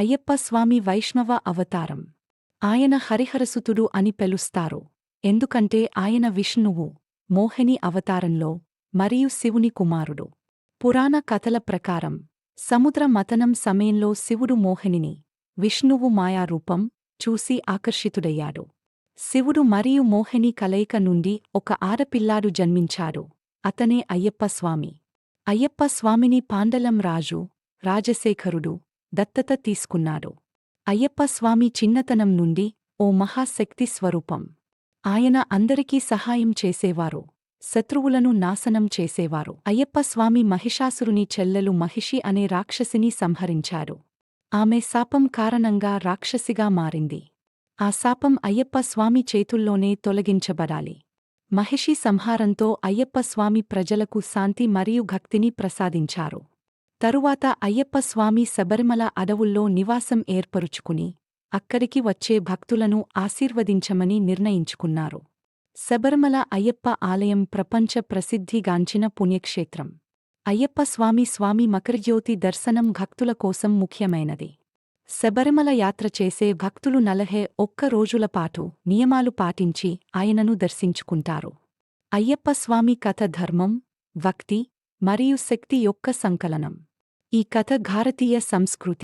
అయ్యప్పస్వామి వైష్ణవ అవతారం. ఆయన హరిహరసుతుడు అని పిలుస్తారు. ఎందుకంటే ఆయన విష్ణువు మోహిని అవతారంలో మరియు శివుని కుమారుడు. పురాణ కథల ప్రకారం సముద్ర మతనం సమయంలో శివుడు మోహినిని విష్ణువు మాయారూపం చూసి ఆకర్షితుడయ్యాడు. శివుడు మరియు మోహిని కలయిక నుండి ఒక ఆడపిల్లాడు జన్మించాడు అతనే అయ్యప్పస్వామి అయ్యప్పస్వామిని అయ్యప్ప స్వామిని పాండలం రాజు రాజశేఖరుడు దత్తత తీసుకున్నారు అయ్యప్ప స్వామి చిన్నతనం నుండి ఓ మహాశక్తి స్వరూపం. ఆయన అందరికీ సహాయం చేసేవారు. శత్రువులను నాశనం చేసేవారు. అయ్యప్ప స్వామి మహిషాసురుని చెల్లెలు మహిషి అనే రాక్షసిని సంహరించారు ఆమె శాపం కారణంగా రాక్షసిగా మారింది. ఆ శాపం అయ్యప్ప స్వామి చేతుల్లోనే తొలగించబడాలి. మహిషి సంహారంతో అయ్యప్ప స్వామి ప్రజలకు శాంతి మరియు భక్తిని ప్రసాదించారు. తరువాత అయ్యప్పస్వామి శబరిమల అడవుల్లో నివాసం ఏర్పరుచుకుని అక్కడికి వచ్చే భక్తులను ఆశీర్వదించమని నిర్ణయించుకున్నారు. శబరిమల అయ్యప్ప ఆలయం ప్రపంచ ప్రసిద్ధిగాంచిన పుణ్యక్షేత్రం. అయ్యప్పస్వామి స్వామి మకరజ్యోతి దర్శనం భక్తుల కోసం ముఖ్యమైనది. శబరిమల యాత్ర చేసే భక్తులు నలహే ఒక్క రోజుల పాటు నియమాలు పాటించి ఆయనను దర్శించుకుంటారు. అయ్యప్పస్వామి కథ ధర్మం భక్తి మరియు శక్తి యొక్క సంకలనం. ఈ కథ భారతీయ సంస్కృతి